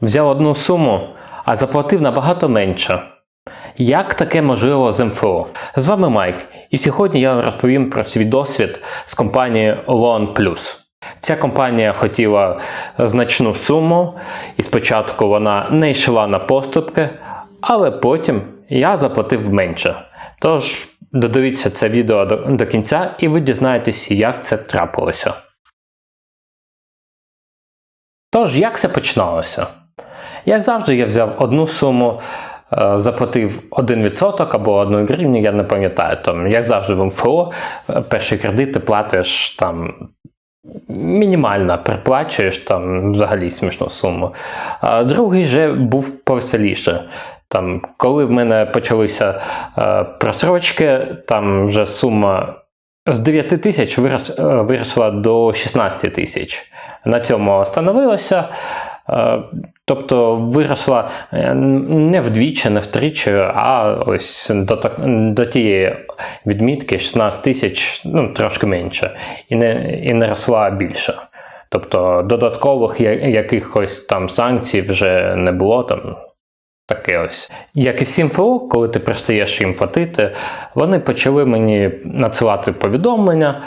взяв одну суму, а заплатив набагато менше. Як таке можливо з МФО? З вами Майк, і сьогодні я вам розповім про свій досвід з компанією Loan Plus. Ця компанія хотіла значну суму, і спочатку вона не йшла на поступки, але потім я заплатив менше. Тож додивіться це відео до, до кінця, і ви дізнаєтесь, як це трапилося. Тож, як це починалося? Як завжди, я взяв одну суму, е, заплатив 1% або 1 гривню, я не пам'ятаю. Там, як завжди, в МФО е, перший кредит ти платиш там мінімально приплачуєш там взагалі смішну суму. А другий же був повеселіше. Там, коли в мене почалися е, просрочки, там вже сума з 9 тисяч е, виросла до 16 тисяч. На цьому остановилося. Е, Тобто виросла е, не вдвічі, не втричі, а ось до, так- до тієї відмітки 16 тисяч, ну трошки менше, і не, і не росла більше. Тобто додаткових якихось там санкцій вже не було там. Таке ось. Як і всім ФО, коли ти перестаєш їм платити, вони почали мені надсилати повідомлення,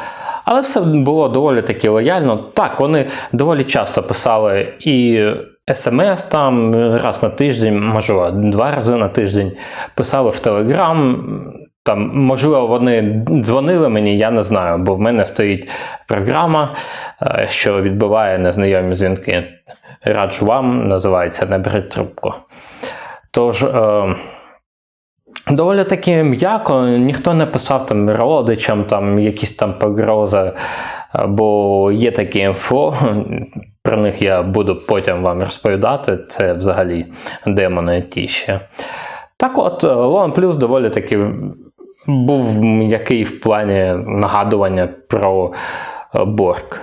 але все було доволі таки лояльно. Так, вони доволі часто писали і смс там раз на тиждень, можливо, два рази на тиждень, писали в Телеграм. Там, можливо, вони дзвонили мені, я не знаю, бо в мене стоїть програма, е, що відбиває незнайомі дзвінки. Раджу вам, називається Не беріть трубку. Тож, е, доволі таки м'яко, ніхто не писав там родичам там якісь там погрози, бо є такі інфо, про них я буду потім вам розповідати. Це взагалі демони ті ще. Так от, Loan Plus доволі таки був м'який в плані нагадування про борг.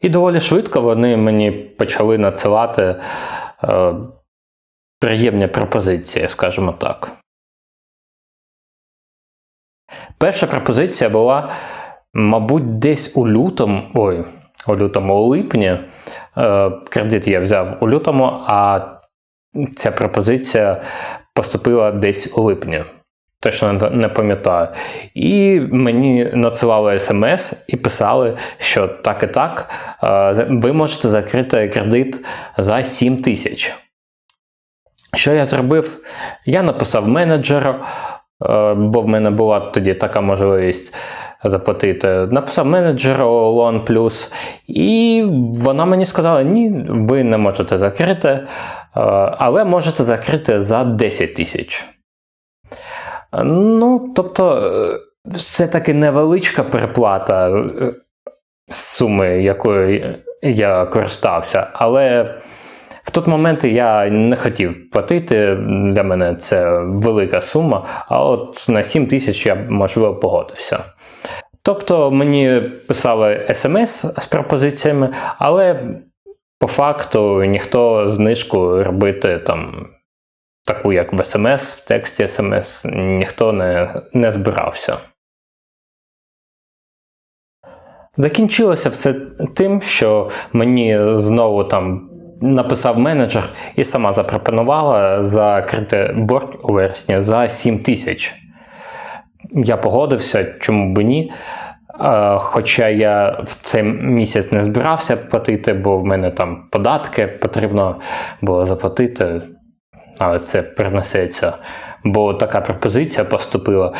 І доволі швидко вони мені почали надсилати е, приємні пропозиції, скажімо так. Перша пропозиція була, мабуть, десь у лютому, ой, у лютому, у липні. Е, кредит я взяв у лютому, а ця пропозиція поступила десь у липні. Точно не- пам'ятаю. І мені надсилали смс і писали, що так і так, е, ви можете закрити кредит за 7 тисяч. Що я зробив? Я написав менеджеру, бо в мене була тоді така можливість заплатити. Написав менеджеру Loan Plus, і вона мені сказала: ні, ви не можете закрити, е, але можете закрити за 10 тисяч. Ну, тобто, е, все-таки невеличка переплата е, з суми, якою я користався, але в той момент я не хотів платити. Для мене це велика сума, а от на 7 тисяч я можливо погодився. Тобто мені писали смс з пропозиціями, але по факту ніхто знижку робити там таку, як в смс, в тексті смс, ніхто не, не збирався. Закінчилося все тим, що мені знову там написав менеджер і сама запропонувала закрити борг у вересні за 7 тисяч. Я погодився, чому б ні. Е, Хоча я в цей місяць не збирався платити, бо в мене там податки потрібно було заплатити, але це перенесеться. Бо така пропозиція поступила.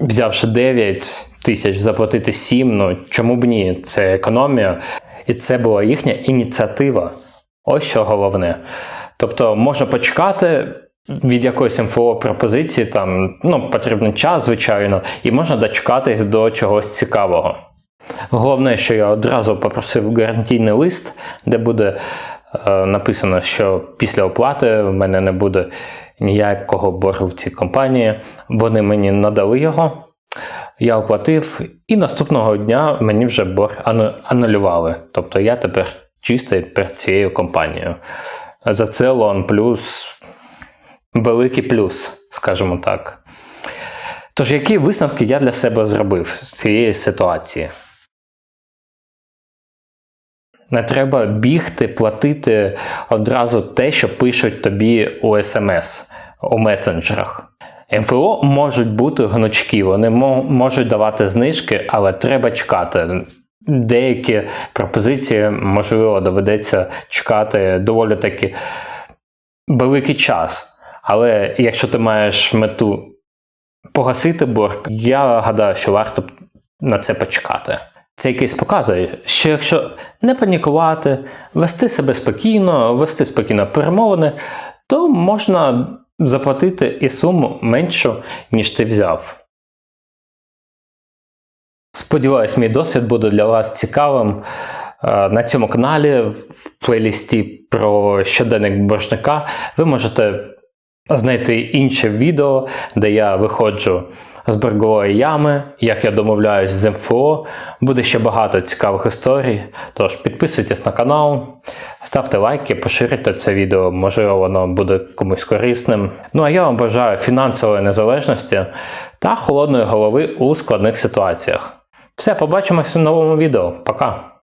Взявши 9 тисяч, заплатити 7, ну чому б ні? Це економія. І це була їхня ініціатива. Ось що головне. Тобто можна почекати від якоїсь МФО пропозиції, там ну, потрібен час, звичайно, і можна дочекатись до чогось цікавого. Головне, що я одразу попросив гарантійний лист, де буде е, написано, що після оплати в мене не буде ніякого боргу в цій компанії. Вони мені надали його. Я оплатив, і наступного дня мені вже борг анулювали. Тобто я тепер чистий перед цією компанією. За це Loan Plus великий плюс, скажімо так. Тож, які висновки я для себе зробив з цієї ситуації? Не треба бігти, платити одразу те, що пишуть тобі у смс, у месенджерах. МФО можуть бути гнучкі, вони можуть давати знижки, але треба чекати. Деякі пропозиції, можливо, доведеться чекати доволі таки великий час. Але якщо ти маєш мету погасити борг, я гадаю, що варто на це почекати. Цей кейс показує, що якщо не панікувати, вести себе спокійно, вести спокійно перемовини, то можна заплатити і суму меншу, ніж ти взяв. Сподіваюсь, мій досвід буде для вас цікавим. Е, На цьому каналі в плейлісті про щоденник боржника ви можете знайти інше відео, де я виходжу з боргової ями, як я домовляюсь з МФО. Буде ще багато цікавих історій. Тож підписуйтесь на канал, ставте лайки, поширюйте це відео, можливо, воно буде комусь корисним. Ну а я вам бажаю фінансової незалежності та холодної голови у складних ситуаціях. Все, побачимося в новому відео. Пока!